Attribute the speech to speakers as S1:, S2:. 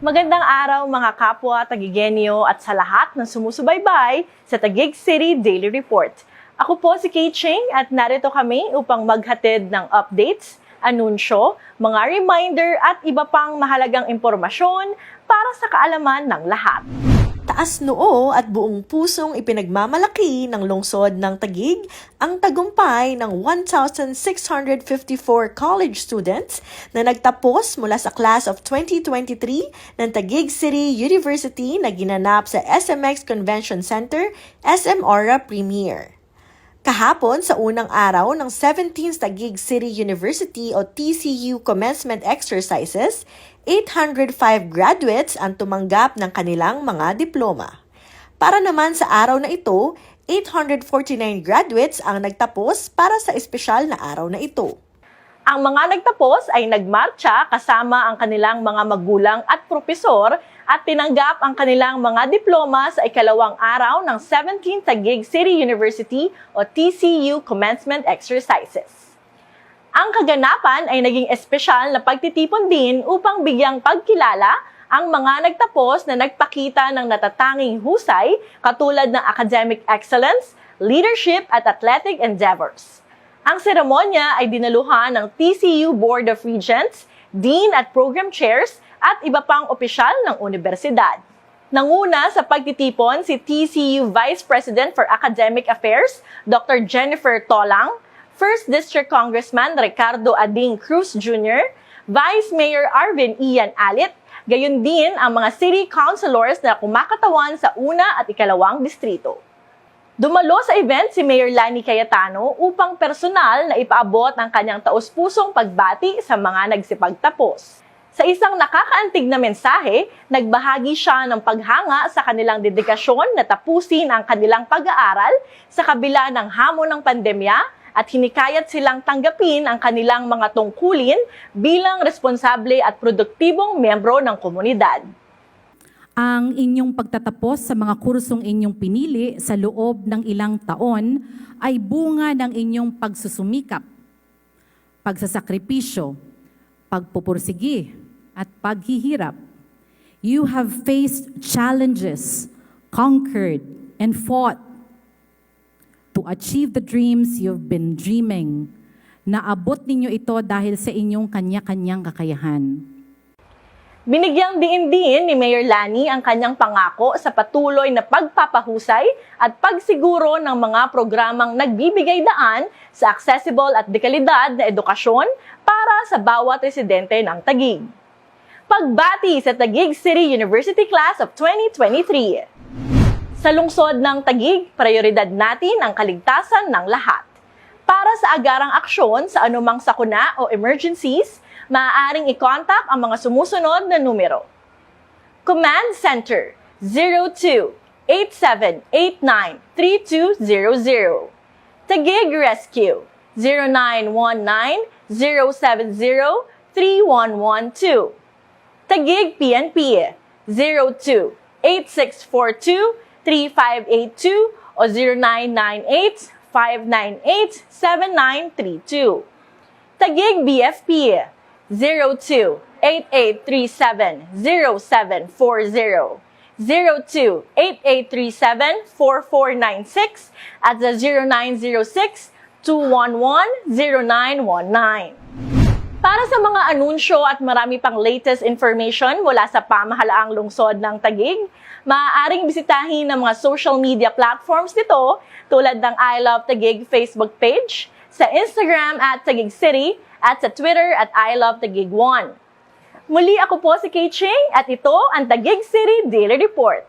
S1: Magandang araw mga kapwa Tagigenyo at sa lahat ng sumusubaybay sa Taguig City Daily Report. Ako po si Kate Ching at narito kami upang maghatid ng updates, anunsyo, mga reminder at iba pang mahalagang impormasyon para sa kaalaman ng lahat. Taas noo at buong pusong ipinagmamalaki ng lungsod ng Tagig ang tagumpay ng 1,654 college students na nagtapos mula sa class of 2023 ng Tagig City University na ginanap sa SMX Convention Center, SM Aura Premier. Kahapon sa unang araw ng 17th Taguig City University o TCU commencement exercises, 805 graduates ang tumanggap ng kanilang mga diploma. Para naman sa araw na ito, 849 graduates ang nagtapos para sa espesyal na araw na ito. Ang mga nagtapos ay nagmarcha kasama ang kanilang mga magulang at propesor at tinanggap ang kanilang mga diploma sa ikalawang araw ng 17th Taguig City University o TCU commencement exercises. Ang kaganapan ay naging espesyal na pagtitipon din upang bigyang pagkilala ang mga nagtapos na nagpakita ng natatanging husay katulad ng academic excellence, leadership at athletic endeavors. Ang seremonya ay dinaluhan ng TCU Board of Regents, Dean at Program Chairs at iba pang opisyal ng universidad. Nanguna sa pagtitipon si TCU Vice President for Academic Affairs, Dr. Jennifer Tolang, First District Congressman Ricardo Ading Cruz Jr., Vice Mayor Arvin Ian Alit, gayon din ang mga city councilors na kumakatawan sa una at ikalawang distrito. Dumalo sa event si Mayor Lani Cayetano upang personal na ipaabot ang kanyang taus-pusong pagbati sa mga nagsipagtapos. Sa isang nakakaantig na mensahe, nagbahagi siya ng paghanga sa kanilang dedikasyon na tapusin ang kanilang pag-aaral sa kabila ng hamon ng pandemya at hinikayat silang tanggapin ang kanilang mga tungkulin bilang responsable at produktibong membro ng komunidad.
S2: ang inyong pagtatapos sa mga kursong inyong pinili sa loob ng ilang taon ay bunga ng inyong pagsusumikap, pagsasakripisyo, pagpupursigi, at paghihirap. You have faced challenges, conquered, and fought achieve the dreams you've been dreaming. Naabot ninyo ito dahil sa inyong kanya-kanyang kakayahan.
S1: Binigyang diin din ni Mayor Lani ang kanyang pangako sa patuloy na pagpapahusay at pagsiguro ng mga programang nagbibigay daan sa accessible at dekalidad na edukasyon para sa bawat residente ng Tagig. Pagbati sa Tagig City University Class of 2023. Sa lungsod ng Tagig, prioridad natin ang kaligtasan ng lahat. Para sa agarang aksyon sa anumang sakuna o emergencies, maaaring i-contact ang mga sumusunod na numero. Command Center 02-8789-3200 Tagig Rescue 0919-070-3112 Tagig PNP 02-8642-3582 o 0998-598-7932 Tagig BFP 02-8837-0740, 02-8837-4496, at sa 0906-211-0919. Para sa mga anunsyo at marami pang latest information mula sa pamahalaang lungsod ng Tagig, maaaring bisitahin ang mga social media platforms nito tulad ng I Love Tagig Facebook page, sa Instagram at Tagig City, at sa Twitter at I Love Tagig 1. Muli ako po si Kay Ching at ito ang Tagig City Daily Report.